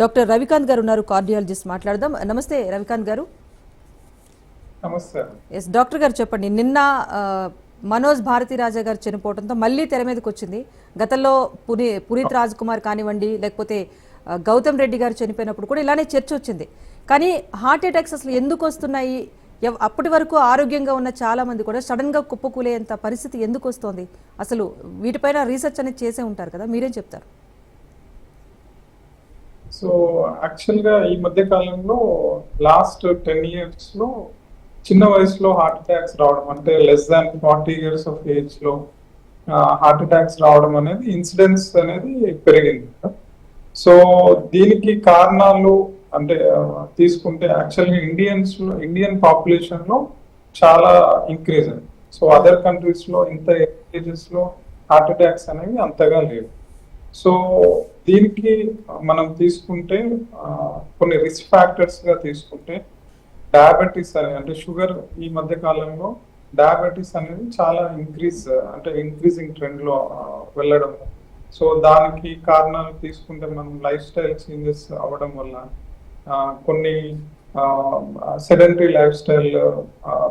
Doctor Ravikanth గారు ఉన్నారు cardiologist మాట్లాడదాం. నమస్తే రవికాంత్ గారు. నమస్తే. ఎస్ డాక్టర్ గారు చెప్పండి నిన్న మనోజ్ భారతి రాజా గారు చనిపోవడంతో మళ్ళీ తెర మీదకి వచ్చింది. గతంలో పుని పునీత్ రాజ్ కుమార్ కానివ్వండి లేకపోతే గౌతమ్ రెడ్డి గారు చనిపోయినప్పుడు కూడా ఇలానే చర్చ వచ్చింది. కానీ హార్ట్ అటాక్స్ అసలు ఎందుకు వస్తున్నాయి? అప్పటి వరకు ఆరోగ్యంగా ఉన్న చాలా మంది కూడా సడన్గా కుప్పకూలేంత పరిస్థితి ఎందుకు వస్తోంది? అసలు వీటిపైన రీసెర్చ్ అనేది చేసే ఉంటారు కదా మీరేం చెప్తారు? సో యాక్చువల్గా ఈ మధ్య కాలంలో లాస్ట్ టెన్ ఇయర్స్లో చిన్న వయసులో హార్ట్ అటాక్స్ రావడం అంటే less than forty years of ఏజ్లో హార్ట్ అటాక్స్ రావడం అనేది ఇన్సిడెన్స్ అనేది పెరిగింది. సో దీనికి కారణాలు అంటే తీసుకుంటే యాక్చువల్గా ఇండియన్స్ ఇండియన్ పాపులేషన్లో చాలా ఇంక్రీజ్ అయింది. సో అదర్ కంట్రీస్లో ఇంత ఏజెస్లో హార్ట్ అటాక్స్ అనేవి అంతగా లేవు. సో దీనికి మనం తీసుకుంటే కొన్ని రిస్క్ ఫ్యాక్టర్స్గా తీసుకుంటే డయాబెటీస్ అనేది అంటే షుగర్ ఈ మధ్య కాలంలో డయాబెటీస్ అనేది చాలా ఇంక్రీజ్ అంటే ఇంక్రీజింగ్ ట్రెండ్లో వెళ్ళడం. సో దానికి కారణాలు తీసుకుంటే మనం లైఫ్ స్టైల్ చేంజెస్ అవ్వడం వల్ల కొన్ని సెడెంటరీ లైఫ్ స్టైల్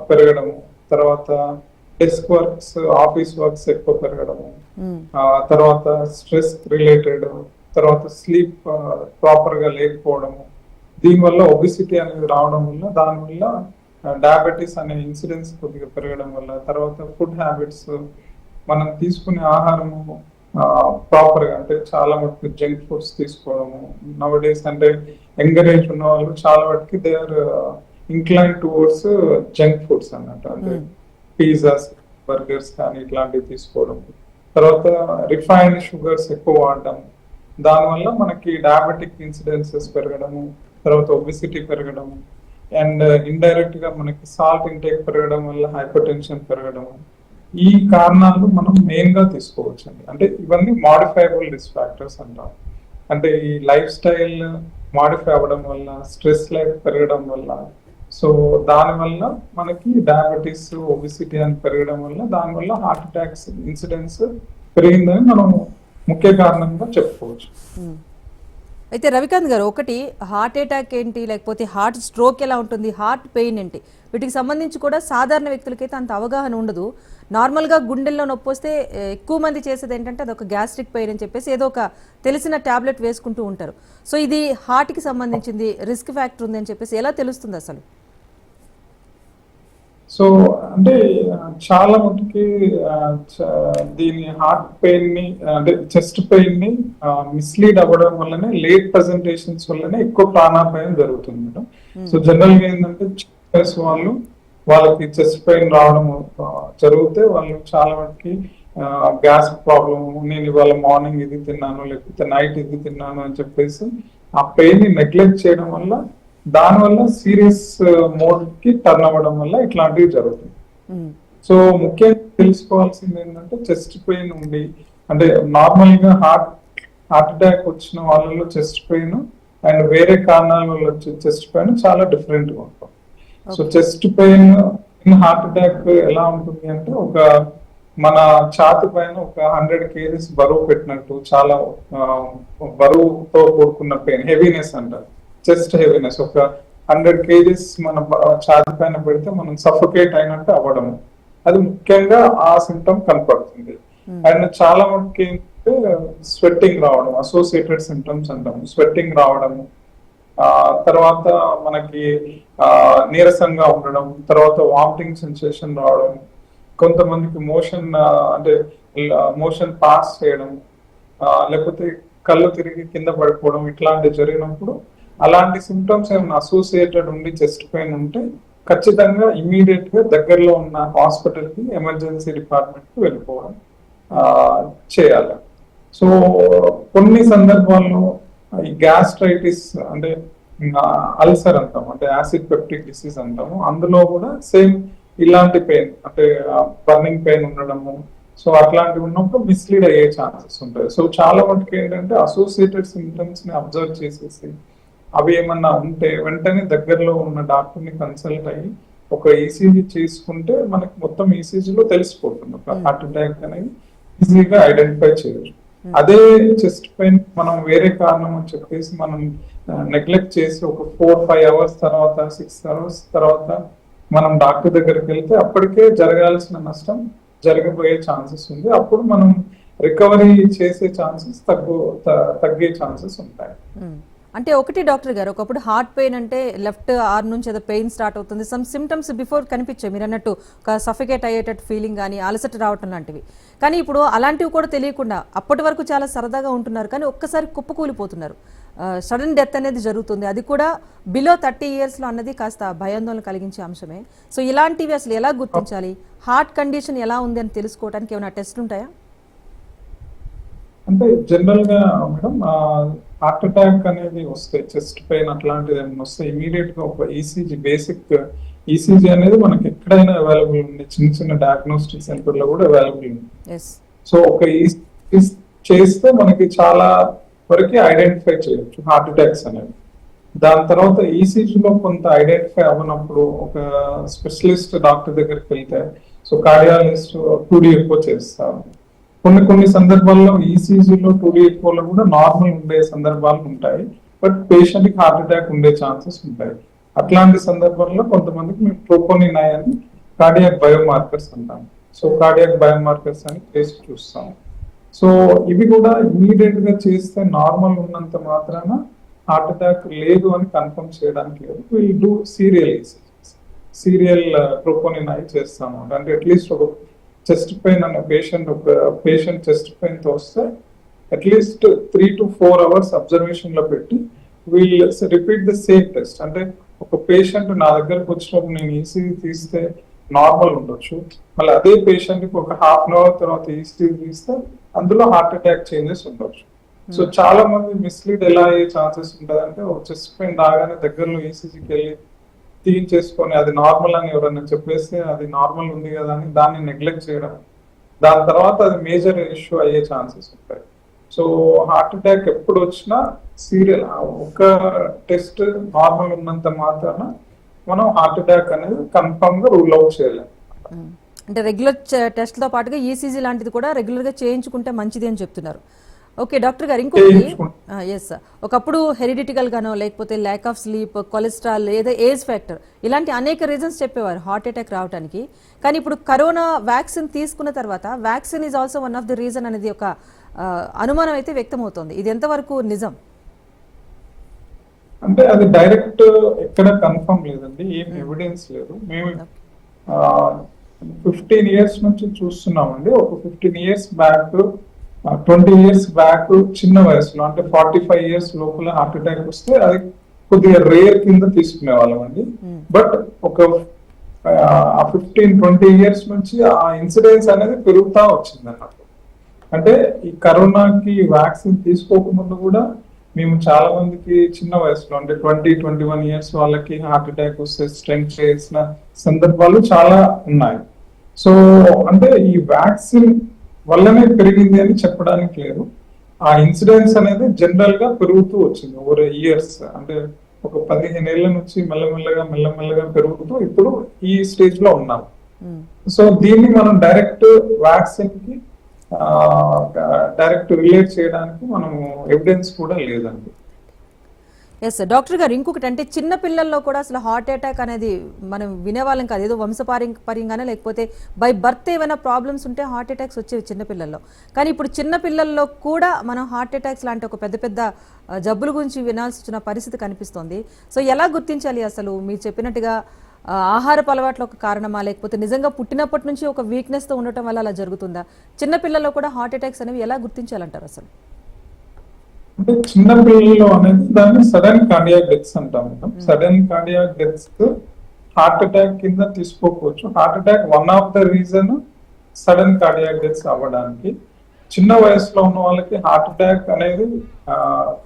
పెరగడము. తర్వాత డెస్క్ వర్క్స్ ఆఫీస్ వర్క్స్ ఎక్కువ పెరగడము. తర్వాత స్ట్రెస్ రిలేటెడ్ తర్వాత స్లీప్ ప్రాపర్గా లేకపోవడము. దీనివల్ల ఒబిసిటీ అనేది రావడం వల్ల దానివల్ల డయాబెటీస్ అనే ఇన్సిడెన్స్ కొద్దిగా పెరగడం వల్ల తర్వాత ఫుడ్ హ్యాబిట్స్ మనం తీసుకునే ఆహారము ప్రాపర్గా అంటే చాలా మటుకు జంక్ ఫుడ్స్ తీసుకోవడము. నవ డేస్ అంటే యంగర్ ఏజ్ ఉన్న వాళ్ళు చాలా మటుకు they are incline towards junk foods అన్నట్టు అంటే. పిజ్జాస్ బర్గర్స్ కానీ ఇట్లాంటివి తీసుకోవడం తర్వాత రిఫైన్డ్ షుగర్స్ ఎక్కువ వాడడం. దానివల్ల మనకి డయాబెటిక్ ఇన్సిడెన్సెస్ పెరగడము తర్వాత ఒబిసిటీ పెరగడము అండ్ ఇండైరెక్ట్ uh, గా మనకి సాల్ట్ ఇంటేక్ పెరగడం వల్ల హైపర్ టెన్షన్ పెరగడము. ఈ కారణాలు మనం మెయిన్గా తీసుకోవచ్చు అండి అంటే ఇవన్నీ మాడిఫైబుల్ రిస్క్ ఫ్యాక్టర్స్ అంటాం. అంటే ఈ లైఫ్ స్టైల్ మాడిఫై అవ్వడం వల్ల స్ట్రెస్ లైఫ్ పెరగడం వల్ల సో దానివల్ల మనకి డయాబెటీస్ ఒబిసిటీ అని పెరగడం వల్ల దానివల్ల హార్ట్ అటాక్స్ ఇన్సిడెన్స్ పెరిగిందని మనం ముఖ్య కారణంగా చెప్పుకోవచ్చు. అయితే రవికాంత్ గారు ఒకటి హార్ట్ అటాక్ ఏంటి లేకపోతే హార్ట్ స్ట్రోక్ ఎలా ఉంటుంది హార్ట్ పెయిన్ ఏంటి వీటికి సంబంధించి కూడా సాధారణ వ్యక్తులకైతే అంత అవగాహన ఉండదు. నార్మల్గా గుండెల్లో నొప్పి వస్తే ఎక్కువ మంది చేసేది ఏంటంటే అదొక గ్యాస్ట్రిక్ పెయిన్ అని చెప్పేసి ఏదో ఒక తెలిసిన టాబ్లెట్ వేసుకుంటూ ఉంటారు. సో ఇది హార్ట్కి సంబంధించింది రిస్క్ ఫ్యాక్టర్ ఉంది అని చెప్పేసి ఎలా తెలుస్తుంది అసలు? సో అంటే చాలా మటుకి దీని హార్ట్ పెయిన్ని అంటే చెస్ట్ పెయిన్ని మిస్లీడ్ అవ్వడం వల్లనే లేట్ ప్రజెంటేషన్స్ వల్లనే ఎక్కువ ప్రాణాపాయం జరుగుతుంది మేడం. సో జనరల్గా ఏంటంటే వాళ్ళు వాళ్ళకి చెస్ట్ పెయిన్ రావడం జరిగితే వాళ్ళు చాలా మటుకి గ్యాస్ ప్రాబ్లమ్ నేను ఇవాళ మార్నింగ్ ఇది తిన్నాను లేకపోతే నైట్ ఇది తిన్నాను అని చెప్పేసి ఆ పెయిన్ని నెగ్లెక్ట్ చేయడం వల్ల దానివల్ల సీరియస్ మోడ్కి టర్న్ అవ్వడం వల్ల ఇట్లాంటివి జరుగుతుంది. సో ముఖ్యంగా తెలుసుకోవాల్సింది ఏంటంటే చెస్ట్ పెయిన్ ఉండి అంటే నార్మల్గా హార్ట్ హార్ట్ అటాక్ వచ్చిన వాళ్ళలో చెస్ట్ పెయిన్ అండ్ వేరే కారణాల వల్ల వచ్చే చెస్ట్ పెయిన్ చాలా డిఫరెంట్గా ఉంటుంది. So chest pain in heart attack ఎలా ఉంటుంది అంటే ఒక మన ఛాతి పైన ఒక హండ్రెడ్ కేజీస్ బరువు పెట్టినట్టు చాలా బరువుతో కూడుకున్న పెయిన్ హెవీనెస్ అంటారు. Chest heaviness. ఒక హండ్రెడ్ కేజీస్ మన ఛాతి పైన పెడితే మనం సఫోకేట్ అయినట్టు అవ్వడము. అది ముఖ్యంగా ఆ సిమ్టమ్ కనపడుతుంది. అండ్ చాలా ఏంటంటే స్వెట్టింగ్ రావడం అసోసియేటెడ్ సిమ్టమ్స్ అంటాము. స్వెట్టింగ్ రావడము. ఆ తర్వాత మనకి ఆ నీరసంగా ఉండడం తర్వాత వామిటింగ్ సెన్సేషన్ రావడం కొంతమందికి మోషన్ అంటే మోషన్ పాస్ చేయడం లేకపోతే కళ్ళు తిరిగి కింద పడిపోవడం ఇట్లాంటివి జరిగినప్పుడు అలాంటి సిమ్టమ్స్ ఏమైనా అసోసియేటెడ్ ఉండి చెస్ట్ పెయిన్ ఉంటే ఖచ్చితంగా ఇమీడియట్గా దగ్గరలో ఉన్న హాస్పిటల్కి ఎమర్జెన్సీ డిపార్ట్మెంట్కి వెళ్ళిపోవడం చేయాలి. సో కొన్ని సందర్భాల్లో ఈ గ్యాస్ట్రైటిస్ అంటే అల్సర్ అంటాం అంటే యాసిడ్ పెప్టిక్ డిసీజ్ అంటాము. అందులో కూడా సేమ్ ఇలాంటి పెయిన్ అంటే బర్నింగ్ పెయిన్ ఉండడము. సో అట్లాంటివి ఉన్నప్పుడు మిస్లీడ్ అయ్యే ఛాన్సెస్ ఉంటాయి. సో చాలా మటుకు ఏంటంటే అసోసియేటెడ్ సిమ్టమ్స్ని అబ్జర్వ్ చేసేసి అవి ఏమన్నా ఉంటే వెంటనే దగ్గరలో ఉన్న డాక్టర్ని కన్సల్ట్ అయ్యి ఒక ఈసీజీ చేసుకుంటే మనకి మొత్తం ECG లో తెలిసిపోతుంది. ఒక హార్ట్ అటాక్ అనేది ఈజీగా ఐడెంటిఫై చేయొచ్చు. అదే చెస్ట్ పెయిన్ మనం వేరే కారణం అని చెప్పేసి మనం నెగ్లెక్ట్ చేసి ఒక ఫోర్ ఫైవ్ అవర్స్ తర్వాత సిక్స్ అవర్స్ తర్వాత మనం డాక్టర్ దగ్గరికి వెళ్తే అప్పటికే జరగాల్సిన నష్టం జరగబోయే ఛాన్సెస్ ఉంది. అప్పుడు మనం రికవరీ చేసే ఛాన్సెస్ తగ్గు తగ్గే ఛాన్సెస్ ఉంటాయి. అంటే ఒకటి డాక్టర్ గారు ఒకప్పుడు హార్ట్ పెయిన్ అంటే లెఫ్ట్ ఆర్మ్ నుంచి ఏదో పెయిన్ స్టార్ట్ అవుతుంది. సమ్ సిమ్టమ్స్ బిఫోర్ కనిపించాయి. మీరు అన్నట్టు ఒక సఫికేట్ అయ్యేటట్టు ఫీలింగ్ కానీ అలసట రావటం లాంటివి. కానీ ఇప్పుడు అలాంటివి కూడా తెలియకుండా అప్పటి వరకు చాలా సరదాగా ఉంటున్నారు. కానీ ఒక్కసారి కుప్పకూలిపోతున్నారు. సడన్ డెత్ అనేది జరుగుతుంది. అది కూడా బిలో థర్టీ ఇయర్స్లో అన్నది కాస్త భయాందోళన కలిగించే అంశమే. సో ఇలాంటివి అసలు ఎలా గుర్తించాలి? హార్ట్ కండిషన్ ఎలా ఉంది అని తెలుసుకోవడానికి ఏమైనా టెస్ట్ ఉంటాయా? అంటే జనరల్గా మేడం హార్ట్ అటాక్ అనేది వస్తే చెస్ట్ పెయిన్ అట్లాంటిది ఏమైనా వస్తే ఇమీడియట్గా ఒక ఈసీజీ బేసిక్ ఈసీజీ అనేది మనకి ఎక్కడైనా అవైలబుల్ ఉంది చిన్న చిన్న డయాగ్నోస్టిక్ సెంటర్లో కూడా అవైలబుల్ ఉంది. సో ఒక ECG చేస్తే మనకి చాలా వరకు ఐడెంటిఫై చేయొచ్చు హార్ట్ అటాక్స్ అనేవి. దాని తర్వాత ECG లో కొంత ఐడెంటిఫై అవ్వనప్పుడు ఒక స్పెషలిస్ట్ డాక్టర్ దగ్గరికి వెళ్తే సో కార్డియాలజిస్ట్ టూడీ ఎక్కువ చేస్తారు కొన్ని కొన్ని సందర్భాల్లో ఈసీజీలో లో ఎయిట్ ఎక్కువలో కూడా నార్మల్ ఉండే సందర్భాలు ఉంటాయి. బట్ పేషెంట్కి హార్ట్ అటాక్ ఉండే ఛాన్సెస్ ఉంటాయి. అట్లాంటి సందర్భంలో కొంతమందికి మేము ట్రోపోనిన్ అని కార్డియాక్ బయోమార్కర్స్ అంటాం. సో కార్డియాక్ బయోమార్కర్స్ అని చేసి చూస్తాం. సో ఇవి కూడా ఇమీడియట్గా చేస్తే నార్మల్ ఉన్నంత మాత్రాన హార్ట్ అటాక్ లేదు అని కన్ఫర్మ్ చేయడానికి లేదు. Will do serial serial troponin అయి చేస్తాము. అంటే అట్లీస్ట్ ఒక చెస్ట్ పెయిన్ అనే పేషెంట్ ఒక పేషెంట్ చెస్ట్ పెయిన్తో వస్తే at least three to four hours అబ్జర్వేషన్లో పెట్టి we'll repeat the same test. అంటే ఒక పేషెంట్ నా దగ్గరకు వచ్చినప్పుడు నేను ఈసీజీ తీస్తే నార్మల్ ఉండొచ్చు. మళ్ళీ అదే పేషెంట్కి ఒక హాఫ్ అన్ అవర్ తర్వాత ఈసీజీ తీస్తే అందులో హార్ట్ అటాక్ చేంజెస్ ఉండొచ్చు. సో చాలా మంది మిస్లీడ్ ఎలా అయ్యే ఛాన్సెస్ ఉంటుంది అంటే ఒక చెస్ట్ పెయిన్ రాగానే దగ్గరలో ఈసీజీకి వెళ్ళి క్లీన్ చేసుకొని అది నార్మల్ అని ఎవరైనా చెప్పేస్తే అది నార్మల్ ఉంది కదా అని దాన్ని నెగ్లెక్ట్ చేయడం. దాని తర్వాత అది మేజర్ ఇష్యూ అయ్యే ఛాన్సెస్ ఉంటాయి. సో హార్ట్ అటాక్ ఎప్పుడు వచ్చినా సీరియల్ ఒక టెస్ట్ నార్మల్ ఉన్నంత మాత్రాన మనం హార్ట్ అటాక్ అనేది కన్ఫర్మ్గా రూల్ అవుట్ చేయలేం. అంటే రెగ్యులర్ టెస్ట్తో పాటుగా ఈసీజీ లాంటిది కూడా రెగ్యులర్గా చేయించుకుంటే మంచిది అని చెప్తున్నారు. ఓకే డాక్టర్ గారు చేయించుకుంటే. ఎస్ ఒకప్పుడు హెరిడిటికల్ గానో లేకపోతే ల్యాక్ ఆఫ్ స్లీప్ కొలెస్ట్రాల్ ఏదో ఏజ్ ఫ్యాక్టర్ ఇలాంటి అనేక రీజన్స్ చెప్పేవారు హార్ట్ అటాక్ రావడానికి కానీ ఇప్పుడు కరోనా వ్యాక్సిన్ తీసుకున్న తర్వాత vaccine is also one of the reason అనేది ఒక అనుమానం అయితే వ్యక్తమవుతోంది. ఇది ఎంతవరకు నిజం? అంటే అది డైరెక్ట్ ఎక్కడ కన్ఫర్మ్ లేదండి ఏం ఎవిడెన్స్ లేదు. మేము ఫిఫ్టీన్ ఇయర్స్ నుంచి చూస్తున్నామండి. ఒక fifteen years back twenty years back చిన్న వయసులో అంటే ఫార్టీ ఫైవ్ ఇయర్స్ లోపల హార్ట్ అటాక్ వస్తే అది కొద్దిగా రేర్ కింద తీసుకునే వాళ్ళం అండి బట్ ఒక ఆ ఫిఫ్టీన్ ట్వంటీ ఇయర్స్ నుంచి ఆ ఇన్సిడెన్స్ అనేది పెరుగుతా వచ్చింది అన్నట్టు అంటే ఈ కరోనాకి వ్యాక్సిన్ తీసుకోకముందు కూడా మేము చాలా మందికి చిన్న వయసులో అంటే ట్వంటీ ట్వంటీ వన్ ఇయర్స్ వాళ్ళకి హార్ట్ అటాక్ వస్తే స్ట్రెంగ్ చేసిన సందర్భాలు చాలా ఉన్నాయి. సో అంటే ఈ వ్యాక్సిన్ వల్లనే పెరిగింది అని చెప్పడానికి లేదు. ఆ ఇన్సిడెన్స్ అనేది జనరల్గా పెరుగుతూ వచ్చింది. ఓవర్ ఇయర్స్ అంటే ఒక పదిహేను ఏళ్ళ నుంచి మెల్లమెల్లగా మెల్లమెల్లగా పెరుగుతూ ఇప్పుడు ఈ స్టేజ్లో ఉన్నాం. సో దీన్ని మనం డైరెక్ట్ వ్యాక్సిన్కి డైరెక్ట్ రిలేట్ చేయడానికి మనము ఎవిడెన్స్ కూడా లేదండి. ఎస్ డాక్టర్ గారు ఇంకొకటి అంటే చిన్న పిల్లల్లో కూడా అసలు హార్ట్ అటాక్ అనేది మనం వినేవాళ్ళం కాదు. ఏదో వంశపారంపర్యంగానే లేకపోతే బై బర్త్ ఏమైనా ప్రాబ్లమ్స్ ఉంటే హార్ట్ అటాక్స్ వచ్చేవి చిన్నపిల్లల్లో కానీ ఇప్పుడు చిన్న పిల్లల్లో కూడా మనం హార్ట్ అటాక్స్ లాంటి ఒక పెద్ద పెద్ద జబ్బుల గురించి వినాల్సి వచ్చిన పరిస్థితి కనిపిస్తోంది. సో ఎలా గుర్తించాలి అసలు? మీరు చెప్పినట్టుగా ఆహారపు అలవాట్ల ఒక కారణమా? లేకపోతే నిజంగా పుట్టినప్పటి నుంచి ఒక వీక్నెస్తో ఉండటం వల్ల అలా జరుగుతుందా? చిన్నపిల్లల్లో కూడా హార్ట్ అటాక్స్ అనేవి ఎలా గుర్తించాలంటారు అసలు? అంటే చిన్న పిల్లల్లో అనేది దాన్ని సడన్ కార్డియాక్ డెత్స్ అంటాం madam sudden cardiac deaths heart attack కింద తీసుకోకపోవచ్చు. Heart attack one of the reason sudden cardiac deaths అవ్వడానికి. చిన్న వయసులో ఉన్న వాళ్ళకి హార్ట్ అటాక్ అనేది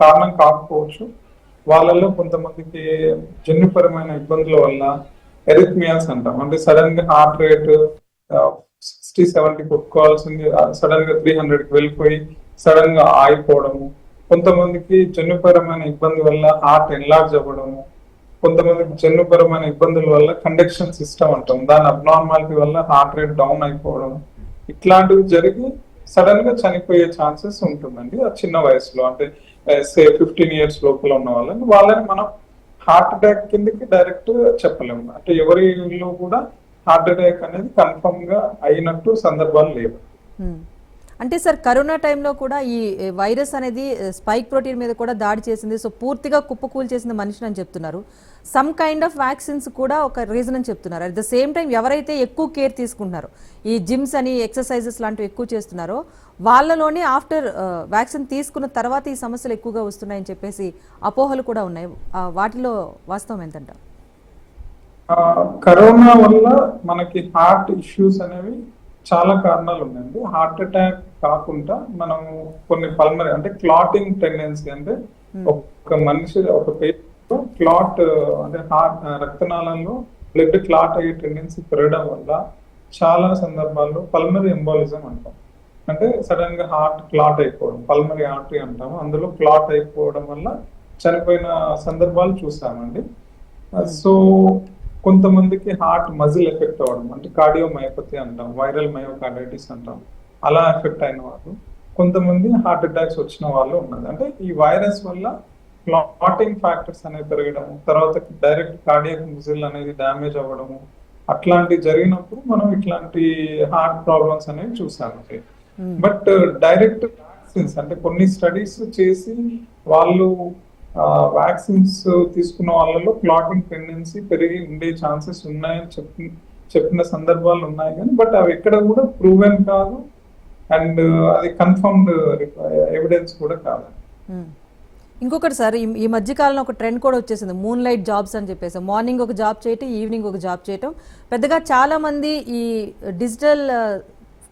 కారణం కాకపోవచ్చు. వాళ్ళలో కొంతమందికి జన్యుపరమైన ఇబ్బందుల వల్ల ఎరిథ్మియాస్ అంటాం. అంటే సడన్గా హార్ట్ రేట్ సిక్స్టీ సెవెంటీ కొట్టుకోవాల్సింది. సడన్గా త్రీ హండ్రెడ్కి వెళ్ళిపోయి సడన్గా ఆగిపోవడము. కొంతమందికి జన్యుపరమైన ఇబ్బంది వల్ల హార్ట్ ఎన్లార్జ్ అవ్వడము కొంతమందికి జన్యుపరమైన ఇబ్బందుల వల్ల కండక్షన్ సిస్టమ్ అంటాం. దాని అబ్నార్మాలిటీ వల్ల హార్ట్ రేట్ డౌన్ అయిపోవడం. ఇట్లాంటివి జరిగి సడన్గా చనిపోయే ఛాన్సెస్ ఉంటుందండి. ఆ చిన్న వయసులో అంటే సే ఫిఫ్టీన్ ఇయర్స్ లోపల ఉన్న వాళ్ళని వాళ్ళని మనం హార్ట్ అటాక్ కిందకి డైరెక్ట్ చెప్పలేము. అంటే ఎవరిలో కూడా హార్ట్ అటాక్ అనేది కన్ఫర్మ్గా అయినట్టు సందర్భాలు లేవు. అంటే సార్ కరోనా టైంలో కూడా ఈ వైరస్ అనేది స్పైక్ ప్రోటీన్ మీద కూడా దాడి చేసింది. సో పూర్తిగా కుప్పకూలు చేసింది మనిషిని అని చెప్తున్నారు. సమ్ కైండ్ ఆఫ్ వ్యాక్సిన్స్ కూడా ఒక రీజన్ అని చెప్తున్నారు. అట్ ద సేమ్ టైం ఎవరైతే ఎక్కువ కేర్ తీసుకుంటున్నారో ఈ జిమ్స్ అని ఎక్సర్సైజెస్ లాంటివి ఎక్కువ చేస్తున్నారో వాళ్ళలోనే ఆఫ్టర్ వ్యాక్సిన్ తీసుకున్న తర్వాత ఈ సమస్యలు ఎక్కువగా వస్తున్నాయని చెప్పేసి అపోహలు కూడా ఉన్నాయి. వాటిలో వాస్తవం ఎంతంట కరోనా వల్ల మనకి హార్ట్ ఇష్యూస్ అనేవి చాలా కారణాలు ఉన్నాయండి. హార్ట్ అటాక్ కాకుండా మనము కొన్ని పల్మరీ అంటే క్లాటింగ్ టెండెన్సీ అంటే ఒక మనిషి ఒక పేషెంట్ క్లాట్ అంటే హార్ట్ రక్తనాళంలో బ్లడ్ క్లాట్ అయ్యే టెండెన్సీ పెరగడం వల్ల చాలా సందర్భాల్లో పల్మరీ ఎంబాలిజం అంటాం. అంటే సడన్గా హార్ట్ క్లాట్ అయిపోవడం పల్మరీ ఆర్టరీ అంటాము. అందులో క్లాట్ అయిపోవడం వల్ల చనిపోయిన సందర్భాలు చూసామండి. సో కొంతమందికి హార్ట్ మజిల్ ఎఫెక్ట్ అవ్వడం అంటే కార్డియో మయోపతి అంటాం వైరల్ మయోకార్డైటిస్ అంటాం అలా ఎఫెక్ట్ అయిన వాళ్ళు కొంతమంది హార్ట్ అటాక్స్ వచ్చిన వాళ్ళు ఉన్నది అంటే ఈ వైరస్ వల్ల క్లాటింగ్ ఫ్యాక్టర్స్ అనేవి పెరగడము తర్వాత డైరెక్ట్ కార్డియక్ మజిల్ అనేది డ్యామేజ్ అవ్వడము అట్లాంటి జరిగినప్పుడు మనం ఇట్లాంటి హార్ట్ ప్రాబ్లమ్స్ అనేవి చూసామండి బట్ డైరెక్ట్ వ్యాక్సిన్స్ అంటే కొన్ని స్టడీస్ చేసి వాళ్ళు వ్యాక్సిన్స్ తీసుకున్న వాళ్ళలో క్లాటింగ్ టెండెన్సీ పెరిగి ఉండే ఛాన్సెస్ ఉన్నాయని చెప్పి చెప్పిన సందర్భాలు ఉన్నాయి కానీ బట్ అవి ఎక్కడ కూడా ప్రూవెన్ కాదు. అండ్ uh, అది కన్ఫర్మ్డ్ ఎవిడెన్స్ uh, కూడా కాదు. Hmm. ఇంకొకటి సార్ ఈ- ఈ మధ్య కాలంలో ఒక ట్రెండ్ కూడా వచ్చేసింది. మూన్ లైట్ జాబ్స్ అని చెప్పేసి. మార్నింగ్ ఒక జాబ్ చేయటం ఈవినింగ్ ఒక జాబ్ చేయటం. పెద్దగా చాలా మంది ఈ డిజిటల్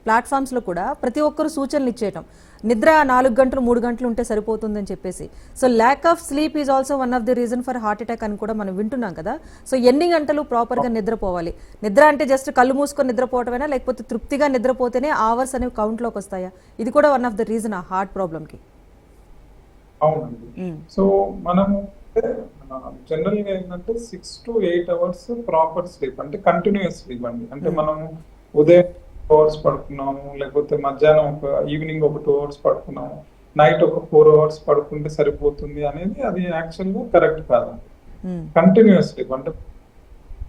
ప్లాట్ఫామ్స్లో uh, కూడా ప్రతి ఒక్కరు సూచనలు ఇచ్చేయటం. నిద్ర నాలుగు గంటలు మూడు గంటలు ఉంటే సరిపోతుందని చెప్పేసి. So lack of sleep is also one of the reason for heart attack అని కూడా మనం వింటున్నాం కదా. సో ఎన్ని గంటలు ప్రాపర్గా నిద్రపోవాలి? నిద్ర అంటే జస్ట్ కళ్ళు మూసుకొని నిద్రపోవటమేనా? లేకపోతే తృప్తిగా నిద్రపోతేనే అవర్స్ అనేవి కౌంట్లోకి వస్తాయా? ఇది కూడా వన్ ఆఫ్ ద రీజన్ ఆ హార్ట్ ప్రాబ్లమ్కి అవునండి. సో మనము జనరల్గా ఏంటంటే six to eight hours proper sleep అంటే కంటిన్యూస్ స్లీప్ అండి. అంటే మనము ఉదయం అవర్స్ పడుకున్నాము లేకపోతే మధ్యాహ్నం ఒక ఈవినింగ్ ఒక టూ అవర్స్ పడుకున్నాము. నైట్ ఒక ఫోర్ అవర్స్ పడుకుంటే సరిపోతుంది అనేది అది యాక్చువల్గా కరెక్ట్ కాదండి కంటిన్యూస్ స్లీప్ అంటే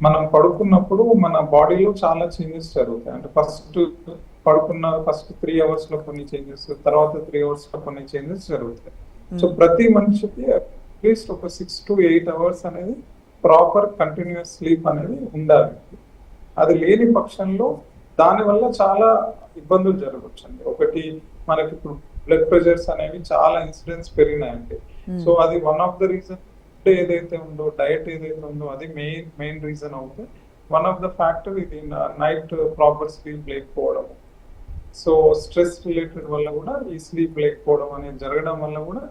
మనం పడుకున్నప్పుడు మన బాడీలో చాలా చేంజెస్ జరుగుతాయి. అంటే ఫస్ట్ పడుకున్న ఫస్ట్ త్రీ అవర్స్లో కొన్ని చేంజెస్ తర్వాత త్రీ అవర్స్లో కొన్ని చేంజెస్ జరుగుతాయి. సో ప్రతి మనిషికి అట్లీస్ట్ ఒక సిక్స్ టు ఎయిట్ అవర్స్ అనేది ప్రాపర్ కంటిన్యూస్ స్లీప్ అనేది ఉండాలి. అది లేని పక్షంలో దాని వల్ల చాలా ఇబ్బందులు జరగవచ్చు అండి ఒకటి మనకి ఇప్పుడు బ్లడ్ ప్రెషర్స్ అనేవి చాలా ఇన్సిడెంట్స్ పెరిగినాయండి. సో అది one of the reason food ఏదైతే ఉందో డయట్ ఏదైతే ఉందో అది మెయిన్ మెయిన్ రీజన్ అవుతుంది వన్ ఆఫ్ ద ఫ్యాక్టర్ ఇది నైట్ ప్రాపర్ స్లీప్ లేకపోవడం. సో స్ట్రెస్ రిలేటెడ్ వల్ల కూడా ఈ స్లీప్ లేకపోవడం అనేది జరగడం వల్ల కూడా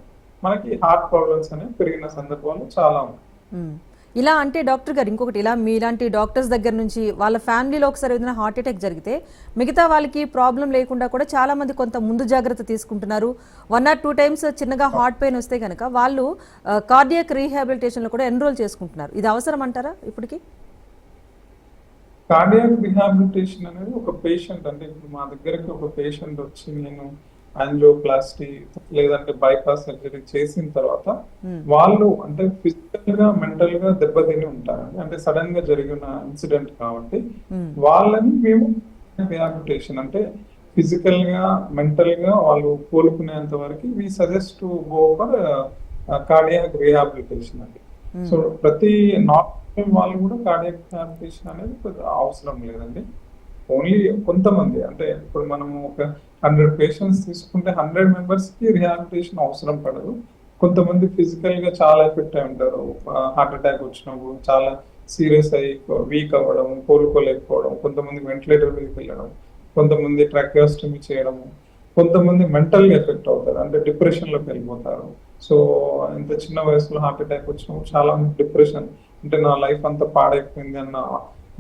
మనకి హార్ట్ ప్రాబ్లమ్స్ అనేవి పెరిగిన సందర్భాలు చాలా ఉన్నాయి. మ్మ్. ఇలా అంటే డాక్టర్ గారు ఇంకొకటి ఇలా మీలాంటి డాక్టర్స్ దగ్గర నుంచి వాళ్ళ ఫ్యామిలీలో ఒకసారి ఏదైనా హార్ట్ అటాక్ జరిగితే మిగతా వాళ్ళకి ప్రాబ్లం లేకుండా కూడా చాలా మంది కొంత ముందు జాగ్రత్త తీసుకుంటున్నారు. వన్ ఆర్ టూ టైమ్స్ చిన్నగా హార్ట్ పెయిన్ వస్తే కనుక వాళ్ళు కార్డియక్ రీహాబిలిటేషన్లో కూడా ఎన్రోల్ చేసుకుంటున్నారు. ఇది అవసరం అంటారా ఇప్పటికి? కార్డియాక్ రీహాబిలిటేషన్ అనేది ఒక పేషెంట్ అంటే ఇప్పుడు మా దగ్గరకి ఒక పేషెంట్ వచ్చి నేను యాంజియోప్లాస్టీ లేదంటే బైపాస్ సర్జరీ చేసిన తర్వాత వాళ్ళు అంటే ఫిజికల్గా మెంటల్గా దెబ్బతిని ఉంటారండి. అంటే సడన్గా జరిగిన ఇన్సిడెంట్ కాబట్టి వాళ్ళని మేము రిహాబిలిటేషన్ అంటే ఫిజికల్గా మెంటల్గా వాళ్ళు కోలుకునేంత వరకు we suggest to go for cardiac rehabilitation అండి. సో ప్రతి నార్మల్ వాళ్ళు కూడా కార్డియాక్ రిహాబిలిటేషన్ అనేది అవసరం లేదండి. ఓన్లీ కొంతమంది అంటే ఇప్పుడు మనము ఒక హండ్రెడ్ పేషెంట్స్ తీసుకుంటే హండ్రెడ్ మెంబర్స్కి రిహాబిలిటేషన్ అవసరం పడదు. కొంతమంది ఫిజికల్గా చాలా ఎఫెక్ట్ అయి ఉంటారు. హార్ట్ అటాక్ వచ్చినప్పుడు చాలా సీరియస్ అయ్యి వీక్ అవ్వడం కోలుకోలేకపోవడం కొంతమంది వెంటిలేటర్ మీదకి వెళ్ళడం కొంతమంది ట్రాక్యోస్టమీ చేయడము కొంతమంది మెంటల్ ఎఫెక్ట్ అవుతారు. అంటే డిప్రెషన్లోకి వెళ్ళిపోతారు. సో ఇంత చిన్న వయసులో హార్ట్ అటాక్ వచ్చినప్పుడు చాలా మంది డిప్రెషన్ అంటే నా లైఫ్ అంతా పాడైపోయింది అన్న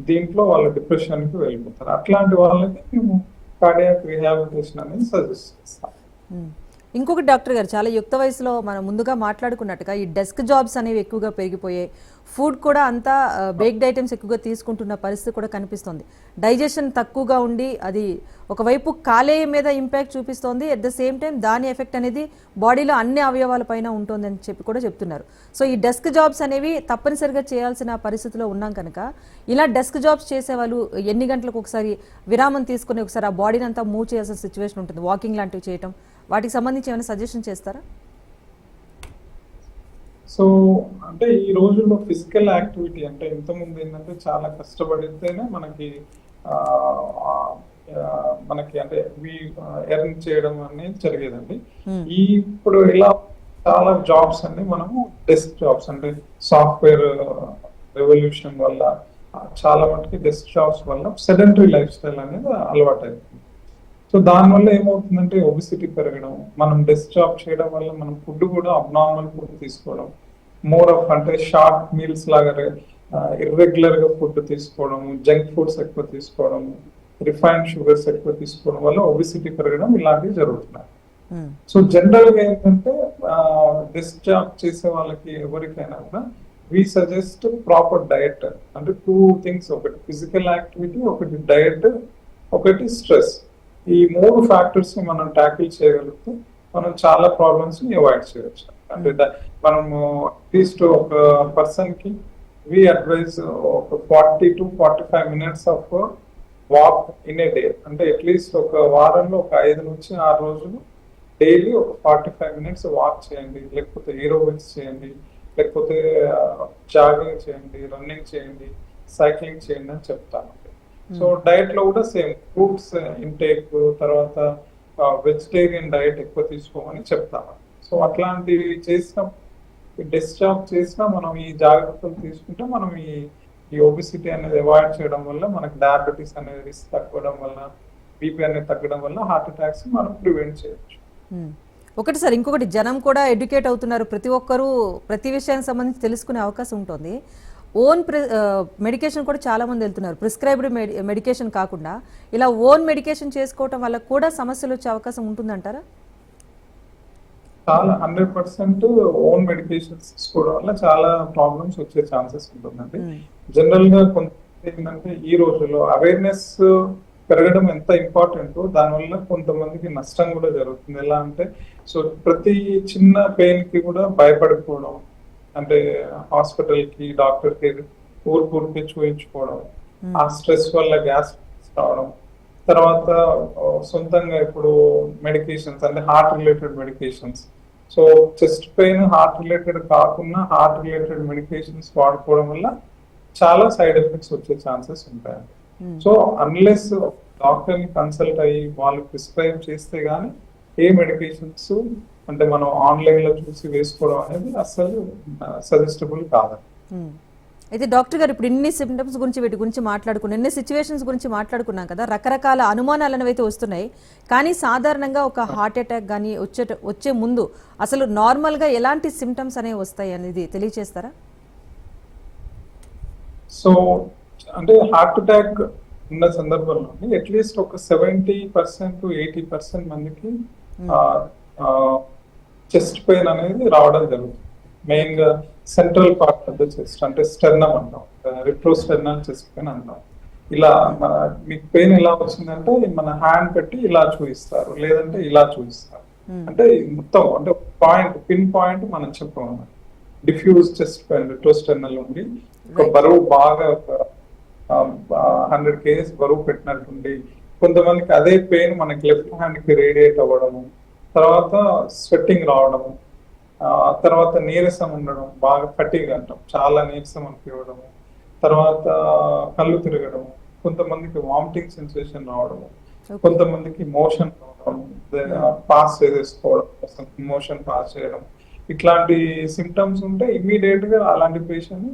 దీంట్లో వాళ్ళ డిప్రెషన్కి వెళ్ళిపోతారు. అట్లాంటి వాళ్ళకి మేము కార్డియాక్ రిహాబిలిటేషన్ అనేది సజెస్ట్ చేస్తాం మ్మ్. ఇంకొకటి డాక్టర్ గారు చాలా యుక్త వయసులో మనం ముందుగా మాట్లాడుకున్నట్టుగా ఈ డెస్క్ జాబ్స్ అనేవి ఎక్కువగా పెరిగిపోయాయి. ఫుడ్ కూడా అంతా బేక్డ్ ఐటమ్స్ ఎక్కువగా తీసుకుంటున్న పరిస్థితి కూడా కనిపిస్తుంది. డైజెషన్ తక్కువగా ఉండి అది ఒకవైపు కాలేయం మీద ఇంపాక్ట్ చూపిస్తోంది. అట్ ద సేమ్ టైం దాని ఎఫెక్ట్ అనేది బాడీలో అన్ని అవయవాల పైన ఉంటుందని చెప్పి కూడా చెప్తున్నారు. సో ఈ డెస్క్ జాబ్స్ అనేవి తప్పనిసరిగా చేయాల్సిన పరిస్థితిలో ఉన్నాం కనుక ఇలా డెస్క్ జాబ్స్ చేసే వాళ్ళు ఎన్ని గంటలకు ఒకసారి విరామం తీసుకుని ఒకసారి ఆ బాడీని అంతా మూవ్ చేయాల్సిన సిచ్యువేషన్ ఉంటుంది. వాకింగ్ లాంటివి చేయటం వాటికి సంబంధించి ఏమైనా సజెషన్ చేస్తారా? సో అంటే ఈ రోజుల్లో ఫిజికల్ యాక్టివిటీ అంటే ఇంతకుముందు ఏంటంటే చాలా కష్టపడితేనే మనకి మనకి అంటే ఎర్న్ చేయడం అనేది జరిగేదండి. ఈ ఇప్పుడు ఇలా చాలా జాబ్స్ అన్ని మనము డెస్క్ జాబ్స్ అంటే సాఫ్ట్వేర్ రెవల్యూషన్ వల్ల చాలా మటుకి డెస్క్ జాబ్స్ వల్ల సెడెంటరీ లైఫ్ స్టైల్ అనేది అలవాటు అయిపోయింది సో దానివల్ల ఏమవుతుందంటే ఒబిసిటీ పెరగడం మనం డెస్క్ జాబ్ చేయడం వల్ల మనం ఫుడ్ కూడా అబ్నార్మల్ ఫుడ్ తీసుకోవడం మోర్ ఆఫ్ అంటే షార్ట్ మీల్స్ లాగా ఇర్రెగ్యులర్గా ఫుడ్ తీసుకోవడం జంక్ ఫుడ్స్ ఎక్కువ తీసుకోవడం రిఫైన్డ్ షుగర్స్ ఎక్కువ తీసుకోవడం వల్ల ఒబిసిటీ పెరగడం ఇలాంటివి జరుగుతున్నాయి మ్మ్. సో జనరల్గా ఏంటంటే డెస్క్ జాబ్ చేసే వాళ్ళకి ఎవరికైనా కూడా వి సజెస్ట్ ప్రాపర్ డయట్ అంటే టూ థింగ్స్ ఒకటి ఫిజికల్ యాక్టివిటీ ఒకటి డయట్ ఒకటి స్ట్రెస్ ఈ మూడు ఫ్యాక్టర్స్ని మనం ట్యాకిల్ చేయగలిగితే మనం చాలా ప్రాబ్లమ్స్ని అవాయిడ్ చేయొచ్చు. అంటే ద- మనము అట్లీస్ట్ ఒక పర్సన్కి వి అడ్వైజ్ ఒక forty to forty five minutes of walk in a day అంటే అట్లీస్ట్ ఒక వారంలో ఒక ఐదు నుంచి ఆరు రోజులు డైలీ ఒక ఫార్టీ ఫైవ్ మినిట్స్ వాక్ చేయండి. లేకపోతే ఏరోబిక్స్ చేయండి. లేకపోతే జాగింగ్ చేయండి రన్నింగ్ చేయండి సైక్లింగ్ చేయండి అని చెప్తాను. సో డైట్లో కూడా సేమ్ ఫ్రూట్స్ ఇంటేక్ తర్వాత వెజిటేరియన్ డైట్ ఎక్కువ తీసుకోమని చెప్తాను సో అట్లాంటివి చేసిన డెస్క్ జాబ్ చేసినా మనం ఈ జాగ్రత్తలు తీసుకుంటే మనం ఈ ఈ ఒబిసిటీ అనేది అవాయిడ్ చేయడం వల్ల మనకి డయాబెటీస్ అనేది రిస్క్ తగ్గడం వల్ల బీపీ అనేది తగ్గడం వల్ల హార్ట్ అటాక్స్ మనం ప్రివెంట్ చేయొచ్చు. ఒకటి సార్ ఇంకొకటి జనం కూడా ఎడ్యుకేట్ అవుతున్నారు. ప్రతి ఒక్కరూ ప్రతి విషయానికి సంబంధించి తెలుసుకునే అవకాశం ఉంటుంది. ఓన్ మెడికేషన్ కూడా చాలా మంది వెళ్తున్నారు. ప్రిస్క్రైబ్డ్ మెడికేషన్ కాకుండా ఇలా ఓన్ మెడికేషన్ చేసుకోవటం వల్ల కూడా సమస్యలు వచ్చే అవకాశం ఉంటుందంటారా? చాలా హండ్రెడ్ పర్సెంట్ ఓన్ మెడికేషన్స్ తీసుకోవడం వల్ల చాలా ప్రాబ్లమ్స్ వచ్చే ఛాన్సెస్ ఉంటుందండి. జనరల్గా కొంత ఏంటంటే ఈ రోజుల్లో అవేర్నెస్ పెరగడం ఎంత ఇంపార్టెంట్ దానివల్ల కొంతమందికి నష్టం కూడా జరుగుతుంది. ఎలా అంటే సో ప్రతి చిన్న పెయిన్కి కూడా భయపడిపోవడం అంటే హాస్పిటల్కి డాక్టర్కి ఊరికూరికి చూయించుకోవడం ఆ స్ట్రెస్ వల్ల గ్యాస్ రావడం తర్వాత సొంతంగా ఇప్పుడు మెడికేషన్స్ అంటే heart related medications. So chest pain heart related కాకుండా హార్ట్ రిలేటెడ్ మెడికేషన్స్ వాడుకోవడం వల్ల చాలా సైడ్ ఎఫెక్ట్స్ వచ్చే ఛాన్సెస్ ఉంటాయండి మ్మ్. సో అన్లెస్ డాక్టర్ని కన్సల్ట్ అయ్యి వాళ్ళు ప్రిస్క్రైబ్ చేస్తే గానీ ఏ మెడికేషన్స్ అంటే మనం ఆన్లైన్లో చూసి వేసుకోవడం అనేది అసలు సజెస్టబుల్ మ్మ్. అయితే డాక్టర్ గారు ఇప్పుడు ఇన్ని సిమ్టమ్స్ గురించి వీటి గురించి మాట్లాడుకున్నాం ఇన్ని సిచ్యువేషన్స్ గురించి మాట్లాడుకున్నాం కదా రకరకాల అనుమానాలు అనేవి వస్తున్నాయి. కానీ సాధారణంగా ఒక హార్ట్ అటాక్ కానీ వచ్చే వచ్చే ముందు అసలు నార్మల్గా ఎలాంటి సిమ్టమ్స్ అనేవి వస్తాయి అనేది తెలియచేస్తారా? సో అంటే హార్ట్ అటాక్ ఉన్న సందర్భంలో అట్లీస్ట్ ఒక సెవెంటీ పర్సెంట్ ఎయిటీ పర్సెంట్ మందికి చెస్ట్ పెయిన్ అనేది రావడం జరుగుతుంది. మెయిన్గా central part of the chest అంటే స్టెర్నమ్ అంటాం. రిట్రోస్టెర్నల్ చెస్ట్ పెయిన్ అంటాం. ఇలా మన మీకు పెయిన్ ఎలా వచ్చిందంటే మన హ్యాండ్ పెట్టి ఇలా చూపిస్తారు లేదంటే ఇలా చూపిస్తారు. అంటే మొత్తం అంటే పాయింట్ పిన్ పాయింట్ మనం చెప్పాము డిఫ్యూజ్ చెస్ట్ పెయిన్ రిట్రోస్టెర్నల్ ఉండి ఒక. బరువు బాగా హండ్రెడ్ కేజెస్ బరువు పెట్టినట్టుండి కొంతమందికి అదే పెయిన్ మనకి లెఫ్ట్ హ్యాండ్కి రేడియేట్ అవ్వడము తర్వాత స్వెట్టింగ్ రావడము ఆ తర్వాత నీరసం ఉండడం బాగా ఫటింగ్ అంటాం. చాలా నీరసం అనిపించడము తర్వాత కళ్ళు తిరగడము కొంతమందికి వామిటింగ్ సెన్సేషన్ రావడము Okay. కొంతమందికి మోషన్ పాస్ చేసేసుకోవడం మోషన్ పాస్ చేయడం. ఇట్లాంటి సిమ్టమ్స్ ఉంటే ఇమీడియట్గా అలాంటి పేషెంట్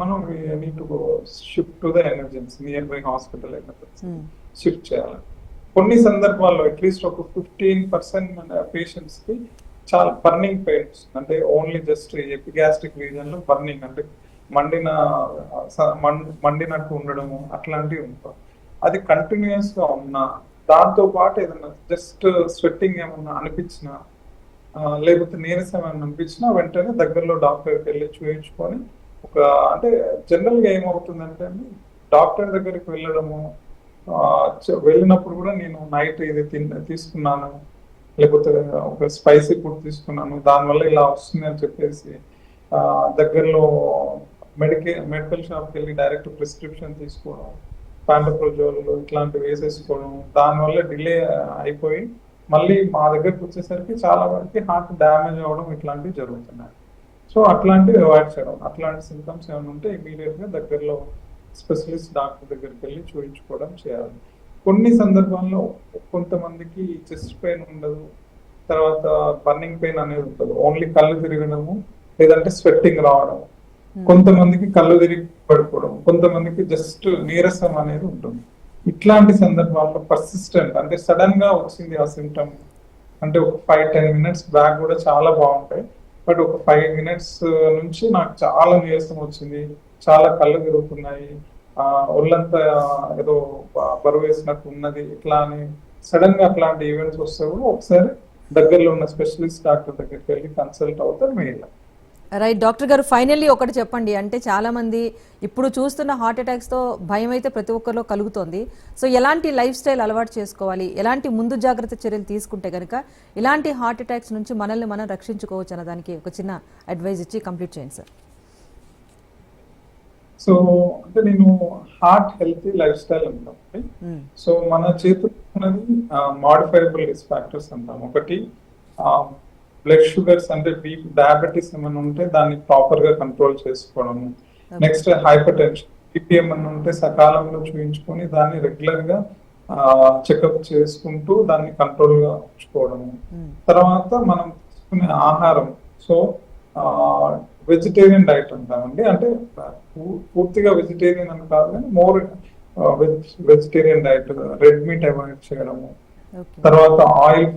మనం need to shift to the emergency nearby hospital emergency. Shift చేయాలి. కొన్ని సందర్భాల్లో అట్లీస్ట్ ఒక ఫిఫ్టీన్ పర్సెంట్ పేషెంట్స్కి చాలా బర్నింగ్ పెయిన్స్ అంటే ఓన్లీ జస్ట్ ఎపిగాస్ట్రిక్ రీజన్లో బర్నింగ్ అంటే మండిన స- మండినట్టు ఉండడము అట్లాంటివి ఉంటాయి. అది కంటిన్యూస్గా ఉన్నా దాంతో పాటు ఏదైనా జస్ట్ స్వెట్టింగ్ ఏమన్నా అనిపించినా లేకపోతే నీరసం ఏమైనా అనిపించినా వెంటనే దగ్గరలో డాక్టర్కి వెళ్ళి చూయించుకొని ఒక అంటే జనరల్గా ఏమవుతుందంటే డాక్టర్ దగ్గరికి వెళ్ళడము వెళ్ళినప్పుడు కూడా నేను నైట్ ఇది తిన్న తీసుకున్నాను. లేకపోతే ఒక స్పైసీ ఫుడ్ తీసుకున్నాను. దానివల్ల ఇలా వస్తుంది అని చెప్పేసి దగ్గరలో మెడికే మెడికల్ షాప్కి వెళ్ళి డైరెక్ట్ ప్రిస్క్రిప్షన్ తీసుకోవడం పాండప్రోజోల్ ఇట్లాంటివి వేసేసుకోవడం దానివల్ల డిలే అయిపోయి మళ్ళీ మా దగ్గరకు వచ్చేసరికి చాలా వరకు హార్ట్ డ్యామేజ్ అవ్వడం ఇట్లాంటివి జరుగుతున్నాయి. సో అట్లాంటివి అవాయిడ్ చేయడం. అట్లాంటి సింటమ్స్ ఏమైనా ఉంటే ఇమీడియట్గా దగ్గరలో స్పెషలిస్ట్ డాక్టర్ దగ్గరికి వెళ్ళి చూపించుకోవడం చేయాలి. కొన్ని సందర్భాల్లో కొంతమందికి చెస్ట్ పెయిన్ ఉండదు తర్వాత బర్నింగ్ పెయిన్ అనేది ఉంటుంది. ఓన్లీ కళ్ళు తిరగడము లేదంటే స్వెట్టింగ్ రావడం. కొంతమందికి కళ్ళు తిరిగి పడిపోవడం కొంతమందికి జస్ట్ నీరసం అనేది ఉంటుంది. ఇట్లాంటి సందర్భాల్లో పర్సిస్టెంట్ అంటే సడన్గా వచ్చింది ఆ సిమ్టమ్ అంటే ఒక ఫైవ్ టెన్ మినిట్స్ బ్యాక్ కూడా చాలా బాగుంటాయి. బట్ ఒక ఫైవ్ మినిట్స్ నుంచి నాకు చాలా నీరసం వచ్చింది. చాలా కళ్ళు తిరుగుతున్నాయి. ఆ ఒళ్ళంతా ఏదో బరువు వేసినట్టు ఉన్నది ఇట్లా అని సడన్గా అట్లాంటి ఈవెంట్స్ వస్తే కూడా ఒకసారి దగ్గరలో ఉన్న స్పెషలిస్ట్ డాక్టర్ దగ్గరికి వెళ్ళి కన్సల్ట్ అవుతారు మెయిల్ రైట్ డాక్టర్ గారు ఫైనల్లీ ఒకటి చెప్పండి. అంటే చాలా మంది ఇప్పుడు చూస్తున్న హార్ట్ అటాక్స్తో భయం అయితే ప్రతి ఒక్కరిలో కలుగుతోంది. సో ఎలాంటి లైఫ్ స్టైల్ అలవాటు చేసుకోవాలి? ఎలాంటి ముందు జాగ్రత్త చర్యలు తీసుకుంటే కనుక ఇలాంటి హార్ట్ అటాక్స్ నుంచి మనల్ని మనం రక్షించుకోవచ్చు అన్న దానికి ఒక చిన్న అడ్వైజ్ ఇచ్చి కంప్లీట్ చేయండి సార్. సో అంటే నేను హార్ట్ హెల్తీ లైఫ్ స్టైల్ అంటాం. మ్మ్. సో మన చేతిలో ఉన్నది మాడిఫైబుల్ రిస్క్ ఫ్యాక్టర్స్ అంటాం. ఒకటి బ్లడ్ షుగర్స్ అంటే బీపీ డయాబెటీస్ ఏమైనా ఉంటే దాన్ని ప్రాపర్గా కంట్రోల్ చేసుకోవడము నెక్స్ట్ హైపర్ టెన్షన్ బీపీ ఏమైనా ఉంటే సకాలంలో చూపించుకొని దాన్ని రెగ్యులర్గా చెకప్ చేసుకుంటూ దాన్ని కంట్రోల్గా ఉంచుకోవడము. మ్మ్. తర్వాత మనం తీసుకునే ఆహారం. సో వెజిటేరియన్ డైట్ అంటామండి. అంటే పూర్తిగా వెజిటేరియన్ అని కాదు కానీ more vegetarian diet red meat avoid చేయడము. తర్వాత ఆయిల్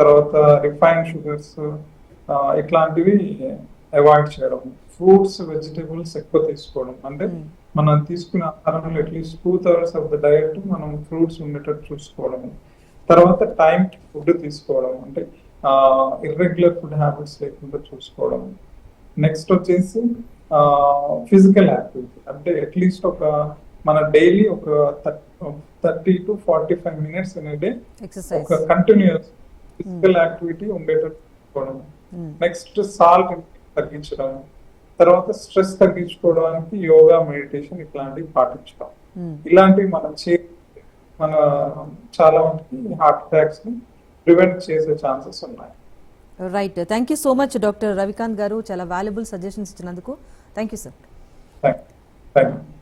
తర్వాత రిఫైన్ షుగర్స్ ఇట్లాంటివి అవాయిడ్ చేయడం ఫ్రూట్స్ వెజిటేబుల్స్ ఎక్కువ తీసుకోవడం. అంటే Hmm. మనం తీసుకునే ఆహారంలో at least two thirds of the diet మనం ఫ్రూట్స్ ఉండేటట్టు చూసుకోవడం తర్వాత టైం ఫుడ్ తీసుకోవడం అంటే ఇర్రెగ్యులర్ ఫుడ్ హ్యాబిట్స్ లేకుండా చూసుకోవడం నెక్స్ట్ వచ్చేసి ఫిజికల్ యాక్టివిటీ అంటే అట్లీస్ట్ ఒక మన డైలీ ఒక thirty two forty five minutes అనే డే ఎక్సర్సైజ్ ఒక కంటిన్యూస్ ఫిజికల్ యాక్టివిటీ ఉండేటట్టు చూసుకోవడం. నెక్స్ట్ సాల్ట్ తగ్గించడం. తర్వాత స్ట్రెస్ తగ్గించుకోవడానికి యోగా మెడిటేషన్ ఇట్లాంటివి పాటించడం. ఇలాంటివి మనం చే మన చాలా మందికి హార్ట్ అటాక్స్ని ప్రివెంట్ చేసే ఛాన్సెస్ ఉన్నాయి. Right thank you so much doctor Ravikanth garu. చాలా వాల్యుబుల్ సజెషన్స్ ఇచ్చినందుకు. Thank you sir thank you